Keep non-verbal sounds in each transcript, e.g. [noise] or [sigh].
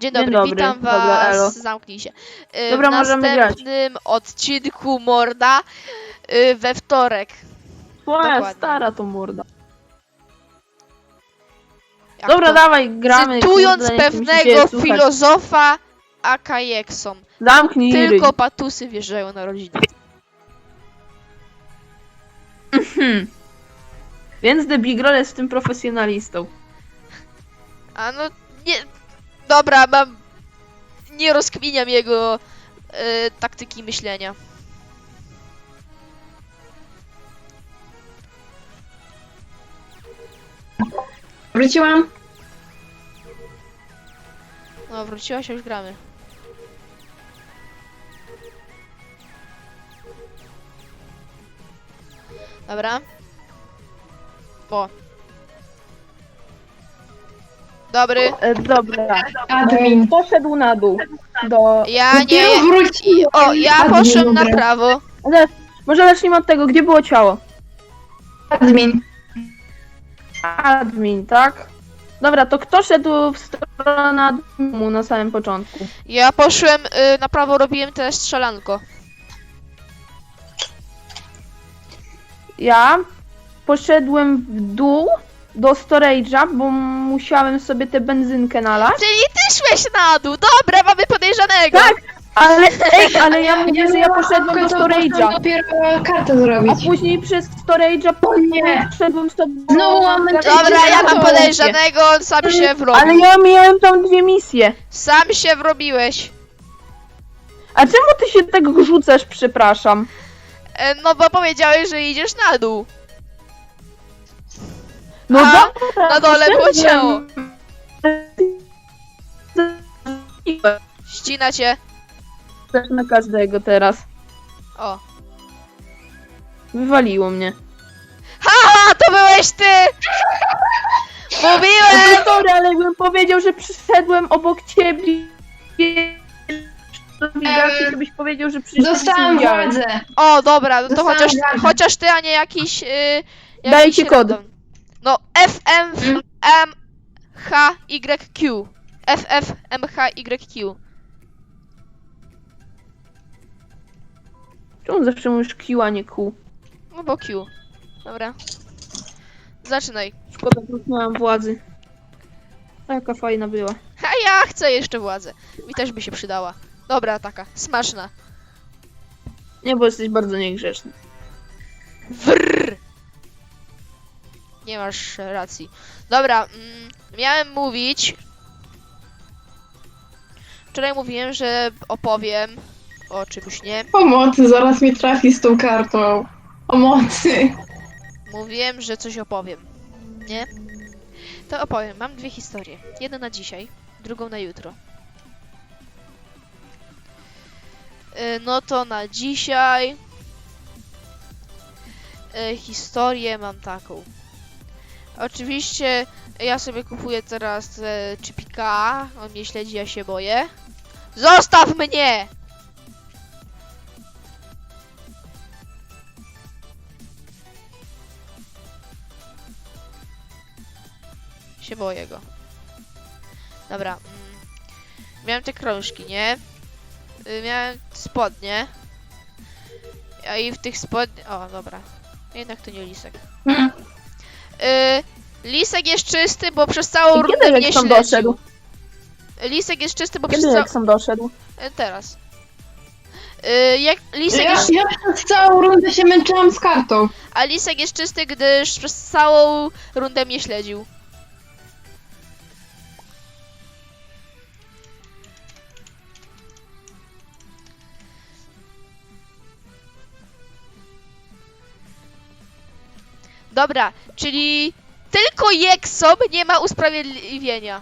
Dzień dobry, dobry. witam Dobra, was. elo. Zamknij się. Y, Dobra, w możemy grać. następnym odcinku Morda y, we wtorek. Twoja Dokładnie. stara to morda. Jak Dobra, to? dawaj, gramy. Cytując kurde, nie pewnego słuchać. filozofa Akajekson. Zamknij Tylko ryj. patusy wjeżdżają na rodzinę. Hmm. Więc The Big Roll jest tym profesjonalistą. A no nie. Dobra, mam. Nie rozkminiam jego y, taktyki myślenia. Wróciłam. No, wróciłaś, już gramy. Dobra. O. Dobry. E, dobra. Admin. Poszedł na dół. Do... Ja nie. Dopiero wróci. O, ja Admin, poszłem na dobra. prawo. Ale może zacznijmy od tego, gdzie było ciało? Admin. Admin, tak? Dobra, to kto szedł w stronę adminu na samym początku? Ja poszłem y, na prawo, robiłem teraz strzelanko. Ja poszedłem w dół do storage'a, bo musiałem sobie tę benzynkę nalać. Czyli ty szłeś na dół. Dobra, mamy podejrzanego. Tak, ale ej, [laughs] ale ja mówię, że ja poszedłem do storage'a. dopiero kartę A zrobić. później przez storage'a nie. poszedłem sobie... Znowu mamy Dobra, ja mam podejrzanego, on sam się Ale wrobił. ja miałem tam dwie misje. Sam się wrobiłeś. A czemu ty się tego rzucasz, przepraszam? E, no bo powiedziałeś, że idziesz na dół. No A, dobra, na dole było ciało. Ścina cię. Na każdego teraz. O. Wywaliło mnie. Haha, to byłeś ty! [laughs] Mówiłem! No sorry, ale jakbym powiedział, że przyszedłem obok ciebie... Eee, Żebyś powiedział, że przyszedłem Dostałam widziałem. władzę. O, dobra, no to Dostałam chociaż, radę. chociaż ty, a nie jakiś... Yy, jakiś Dajcie kod. random. No, FM, Mm. M, H, Y, Q. FF, M, H, Y, Q. Czemu zawsze mówisz Q, a nie Q? No bo Q. Dobra. Zaczynaj. Szkoda, że nie miałam władzy. Jaka fajna była. A ja chcę jeszcze władzę. Mi też by się przydała. Dobra, taka, smaczna. Nie, bo jesteś bardzo niegrzeczny. Wrr. Nie masz racji. Dobra, mm, miałem mówić. Wczoraj mówiłem, że opowiem o czymś, nie? Pomocy, zaraz mi trafi z tą kartą. Pomocy. Mówiłem, że coś opowiem. Nie? To opowiem. Mam dwie historie. Jedną na dzisiaj, drugą na jutro. Y, No to na dzisiaj. y, Historię mam taką. Oczywiście ja sobie kupuję teraz e, chipika. On mnie śledzi, ja się boję. Zostaw mnie! Się boję go. Dobra. Mm. Miałem te krążki, nie? Y, miałem spodnie. A i w tych spodniach... O, dobra. Jednak to nie lisek. Y, lisek jest czysty, bo przez całą I rundę kiedy mnie Lexon śledził. doszedł? Lisek jest czysty, bo Kiedy przez całą... Lexon doszedł? Y, teraz. Y, jak lisek Ja, jest... ja przez całą rundę się męczyłam z kartą. A lisek jest czysty, gdyż przez całą rundę mnie śledził. Dobra, czyli tylko Jeksob nie ma usprawiedliwienia.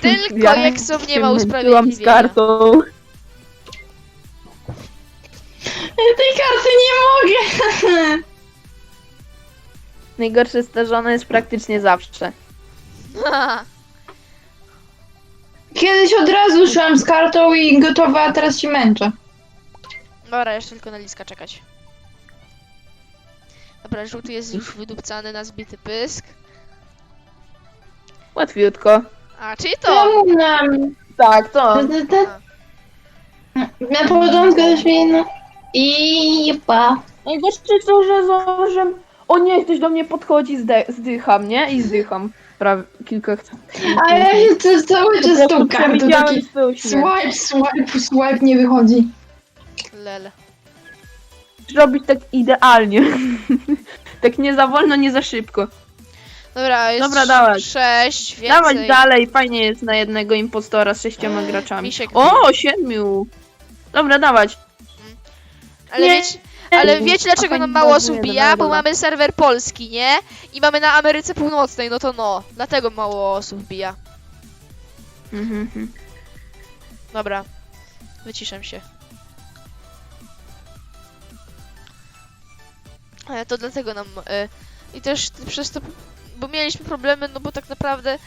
Tylko Ja Jeksob nie ma męczyłam z usprawiedliwienia. kartą. Tej karty nie mogę. Najgorsze jest to, że ona jest praktycznie zawsze. Kiedyś od razu szłam z kartą i gotowa, a teraz się męczę. Dobra, jeszcze tylko na liska czekać. Dobra, żółty jest już wydupcany na zbity pysk. Łatwiutko. A, czyli to! To nam. Tak, to. Na początku też mi no. I pa. Najgorsze to, że założyłem... O nie, ktoś do mnie podchodzi, zde- zdycham, nie? I zdycham. Prawie kilka... A ja się to cały czas tą kartą taki swipe, swipe, swipe nie wychodzi. Lel. Robić tak idealnie. [laughs] tak nie za wolno, nie za szybko. Dobra, jest Dobra, dawać. sześć, więcej. Dawać dalej, fajnie jest na jednego impostora z sześcioma graczami. Misiek. O, siedmiu! Dobra, dawać. Ale Nie. wiecie, ale wiecie dlaczego nam mało osób bija? Bo mamy serwer polski, nie? I mamy na Ameryce Północnej, no to no. Dlatego mało osób bija. Mhm, mhm. Dobra. Wyciszam się. Ale to dlatego nam... Y, I też przez to... Bo mieliśmy problemy, no bo tak naprawdę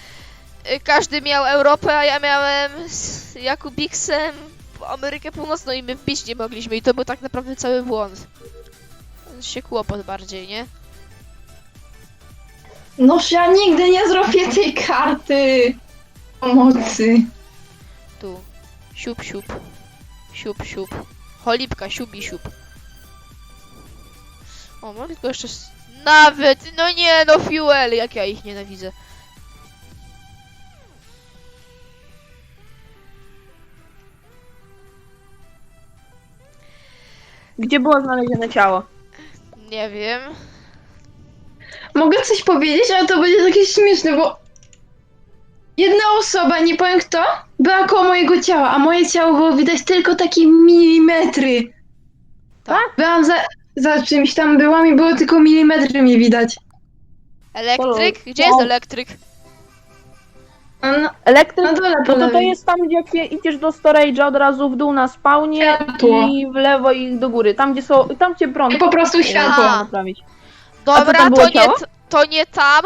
y, każdy miał Europę, a ja miałem z Jakubiksem Amerykę Północną i my wbić nie mogliśmy i to był tak naprawdę cały błąd. Się kłopot bardziej, nie? Noż ja nigdy nie zrobię tej karty pomocy. Tu. Siup, siup. Siup, siup. Cholipka, siup i siup. O, mogę tylko jeszcze... s- Nawet! No nie, no fuel! Jak ja ich nienawidzę. Gdzie było znalezione ciało? Nie wiem. Mogę coś powiedzieć, ale to będzie takie śmieszne, bo jedna osoba, nie powiem kto, była koło mojego ciała, a moje ciało było widać tylko takie milimetry. Tak? Byłam za, za czymś tam byłam i było tylko milimetry mnie widać. Elektryk? Gdzie jest elektryk? No, Elektryk? No po to to lewej. jest tam, gdzie jak idziesz do storage'a od razu w dół na spawnie Światło. i w lewo i do góry. Tam, gdzie są, tam gdzie prąd. Po prostu światło. A. naprawić. Dobra, tam było to nie, ciało? t- to nie tam.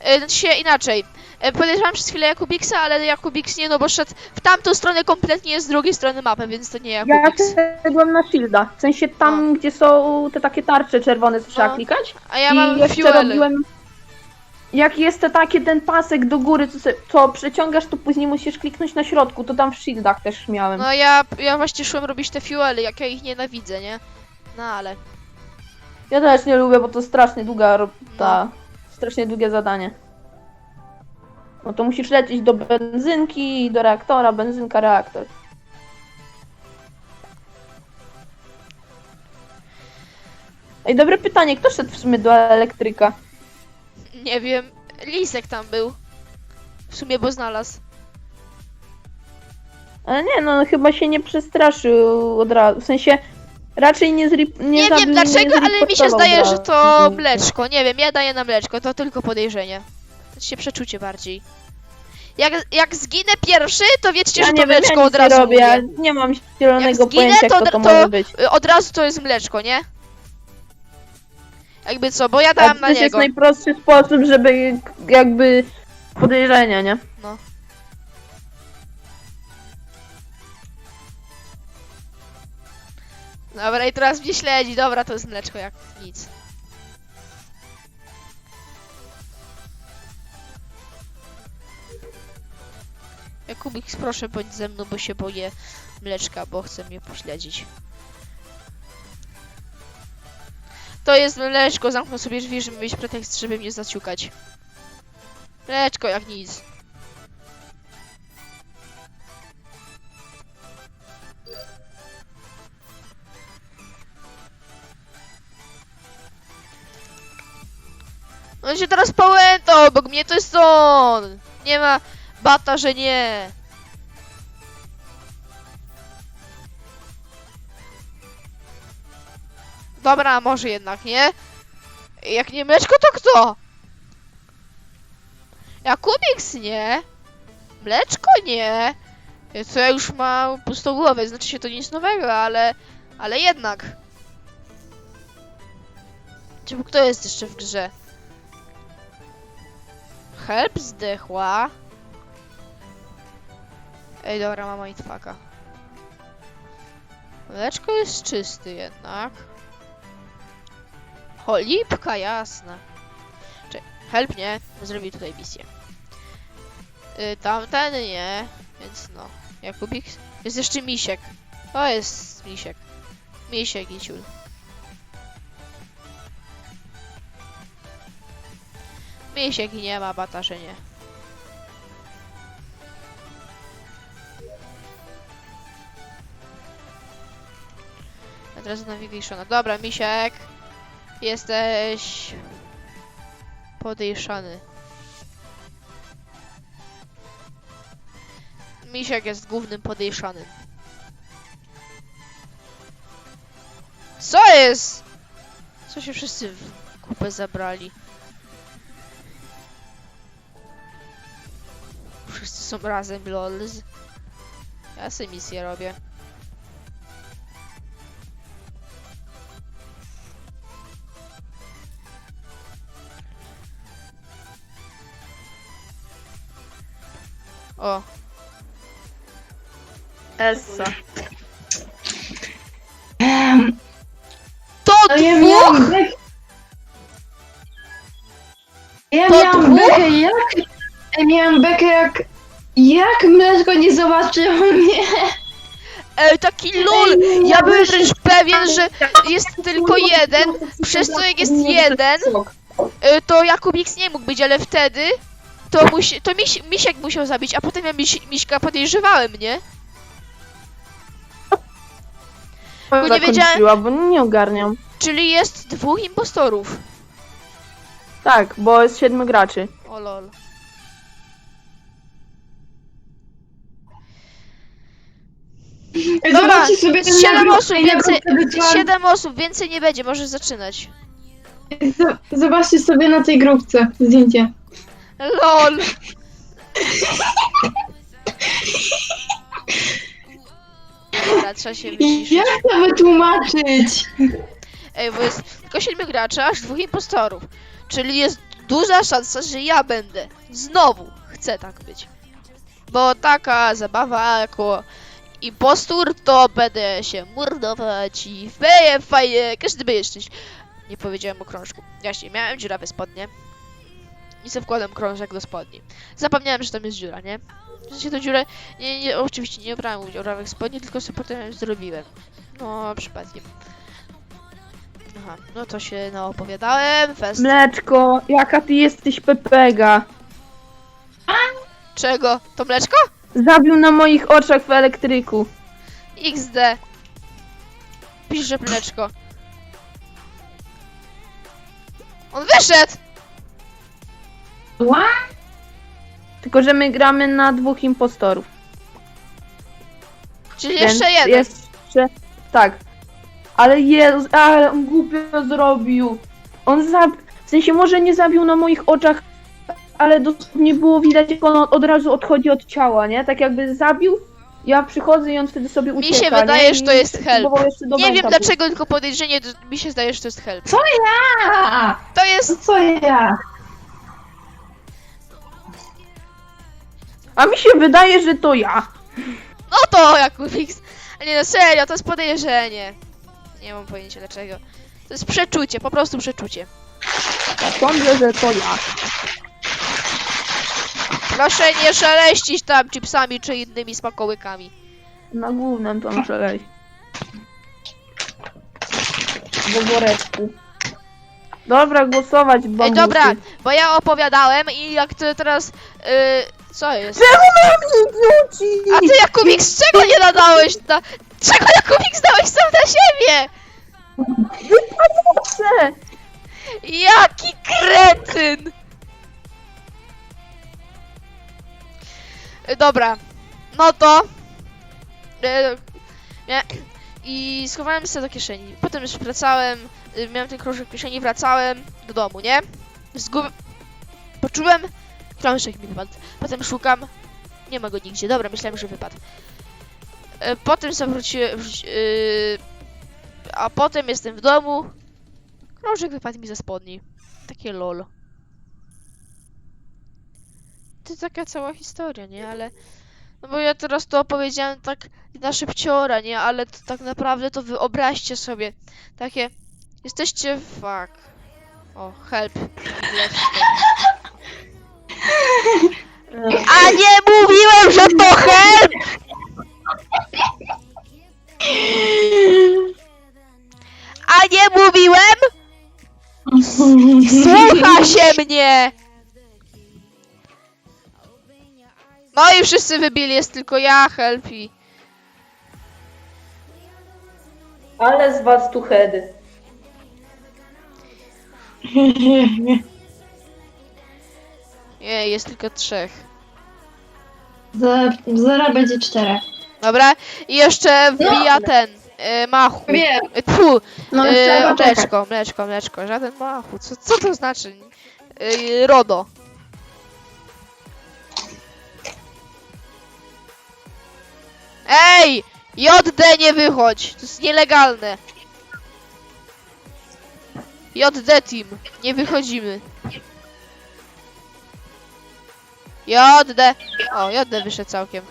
E, Znaczy się inaczej. E, Podejrzewam przez chwilę Jakubiksa, ale Jakubix nie, no bo szedł w tamtą stronę kompletnie z drugiej strony mapy, więc to nie Ja Jakubix. szedłem na shielda. W sensie tam, gdzie są te takie tarcze czerwone, co trzeba No. klikać. A ja I mam jeszcze fuel. robiłem... Jak jest takie ten pasek do góry, co, se, co przeciągasz, to później musisz kliknąć na środku, to tam w shieldach też miałem. No ja, ja właśnie szłem robić te fuely, jak ja ich nienawidzę, nie? No ale. Ja też nie lubię, bo to strasznie długa ro- No. ta, strasznie długie zadanie. No to musisz lecieć do benzynki, do reaktora, benzynka, reaktor. Ej, dobre pytanie, kto szedł w sumie do elektryka? Nie wiem. Lisek tam był. W sumie, bo znalazł. Ale nie, no chyba się nie przestraszył od razu, w sensie raczej nie zrip... Nie, Nie, zabił- wiem dlaczego, ale mi się zreportował zdaje, od że razu. to mleczko. Nie wiem, ja daję na mleczko, to tylko podejrzenie. To się przeczucie bardziej. Jak, jak zginę pierwszy, to wiedzcie, Ja że nie to wiem, mleczko ja od nic razu nie robię, ja mówię. nie mam zielonego Jak zginę, pojęcia, to kto od- to, to- może być. Y, Od razu to jest mleczko, nie? Jakby co, bo ja dałam to na też jest niego. najprostszy sposób, żeby jakby podejrzenia, nie? No. Dobra, i teraz mnie śledzi. Dobra, to jest mleczko jak nic. Jakubik, proszę bądź ze mną, bo się boję mleczka, bo chce mnie pośledzić. To jest mleczko, zamknę sobie drzwi, żeby mieć pretekst, żeby mnie zaciukać. Mleczko jak nic. On się teraz pałętał, obok mnie to jest on! Nie ma bata, że nie. Dobra, może jednak nie. Jak nie mleczko, to kto? Jakubiks nie. Mleczko nie. Co ja już mam pustą głowę, znaczy się to nic nowego, ale... Ale jednak. Czy kto jest jeszcze w grze? Help zdechła. Ej, dobra, mama i twaka. Mleczko jest czysty jednak. Cholipka jasna. Czekaj, help nie, zrobił tutaj misję. Y, tamten nie, więc no. Jakubik. Jest jeszcze misiek. To jest misiek. Misiek i ciul. Misiek i nie ma, batasze nie. A teraz. Dobra, misiek. Jesteś... Podejrzany. Misiek jest głównym podejrzanym. Co jest? Co się wszyscy w kupę zabrali? Wszyscy są razem, lols. Ja sobie misję robię. O, Essa. Ehm, to no ja dwóch! miałam bekę. Ja To miałam dwóch? bekę jak... Ja miałam bekę jak... Jak mleczko nie zobaczyło mnie? Ej, taki lol! Ja byłem wręcz pewien, że jest tylko jeden, przez co jak jest jeden, y, to Jakub X nie mógł być, ale wtedy to, musi, to miś, Misiek musiał zabić, a potem ja miś, Miśka podejrzewałem, nie? Bo nie wiedziałem- bo nie ogarniam. Czyli jest dwóch impostorów. Tak, bo jest siedmiu graczy. O lol. Dobra, Zobaczcie sobie ten siedem nagród- osób Ej, więcej- Siedem osób, więcej nie będzie, możesz zaczynać. Zobaczcie sobie na tej grupce zdjęcie. LOL! Dobra, trzeba się I wyciszyć. jak to wytłumaczyć? Ej, bo jest tylko siedmiu graczy, aż dwóch impostorów. Czyli jest duża szansa, że ja będę. Znowu chcę tak być. Bo taka zabawa jako impostor, to będę się mordować i feje, fajnie, każdy będzie szczęśliwy. Nie powiedziałem o krążku. Właśnie, miałem dziurawe spodnie. I sobie wkładam krążek do spodni. Zapomniałem, że tam jest dziura, nie? W sensie to dziurę, nie, nie, oczywiście nie brałem dziurawych spodni, tylko sobie potem zrobiłem. No, przypadkiem. Aha, no to się naopowiadałem. Fest. Mleczko, jaka ty jesteś pepega. Czego? To mleczko? Zabił na moich oczach w elektryku. XD. Pisze mleczko. On wyszedł! Ła? Tylko, że my gramy na dwóch impostorów. Czyli Więc jeszcze jeden. Jeszcze, tak. Ale Jezus, ale on głupio zrobił. On zab... W sensie może nie zabił na moich oczach, ale dosłownie było widać, jak on od razu odchodzi od ciała, nie? Tak jakby zabił, ja przychodzę i on wtedy sobie Mi ucieka, się wydaje, nie? że to I jest help. próbował jeszcze do Nie wiem dlaczego, tylko podejrzenie mi się zdaje, że to jest help. A, To to jest... co ja? A mi się wydaje, że to ja. No to Jakub X. Ale nie no serio, to jest podejrzenie. Nie mam pojęcia dlaczego. To jest przeczucie, po prostu przeczucie. Ja sądzę, że to ja. Proszę nie szeleścić tam chipsami czy innymi smakołykami. Na głównym to muszę lejść. W woreczku. Dobra, głosować, Ej, bambusy. dobra, bo ja opowiadałem i jak ty teraz... Yy, co jest? Czemu na mnie? A ty Jakubik, z czego nie nadałeś na... Czego Jakubik zdałeś sam na siebie? Chcę. Jaki kretyn! Y, Dobra, no to... y, mia- I schowałem sobie do kieszeni. Potem już wracałem, y, miałem ten krążek w kieszeni, wracałem do domu, nie? Zgub... Poczułem, krążek mi wypadł. Potem szukam, nie ma go nigdzie. Dobra, myślałem, że wypadł. Y, Potem sobie wróciłem, wróci- y, a potem jestem w domu, Krążek wypadł mi ze spodni. Takie lol. To taka cała historia, nie? Ale... No bo ja teraz to opowiedziałem tak na szybciora, nie? Ale to tak naprawdę to wyobraźcie sobie. Takie... Jesteście... Fuck. O, help. Tutaj. [laughs] A nie mówiłem, że to help! A nie mówiłem? Słucha się mnie! No i wszyscy wybili, jest tylko ja, help i... Ale z was tu hedy. [laughs] Nie, jest tylko trzech. Za- Zaraz będzie czterech. Dobra, i jeszcze wbija ten, y, machu. Wiem. Y, Tfu, No, y, trzeba czekać. mleczko, mleczko, mleczko, żaden machu. Co, co to znaczy? Y, RODO. Ej! JD nie wychodź! To jest nielegalne. JD team, nie wychodzimy. JD. O, JD wyszedł całkiem.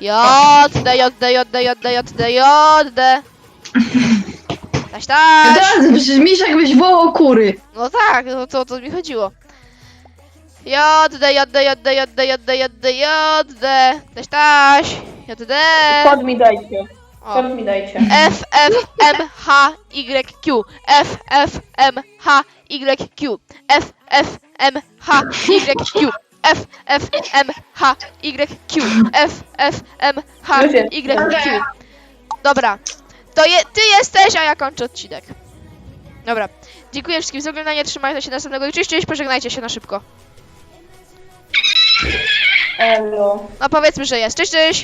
JD, JD, JD, JD, JD, JD. Taś, taś. Teraz brzmisz jakbyś wołał kury. No tak, no to o to mi chodziło. JD, JD, JD, JD, JD, JD, JD. Taś, taś. JD. Kod mi dajcie. O. Kod mi dajcie. F, F, M, H, Y, Q. F, F, M, H, Y, Q. F, F, M, H, Y, Q. F, F, M, H, Y, Q. F, F, M, H. Y, Q. Dobra. To je, ty jesteś, a ja kończę odcinek. Dobra. Dziękuję wszystkim za oglądanie, trzymajcie się następnego. Cześć, cześć, pożegnajcie się na szybko. Elo. No powiedzmy, że jest. Cześć, cześć!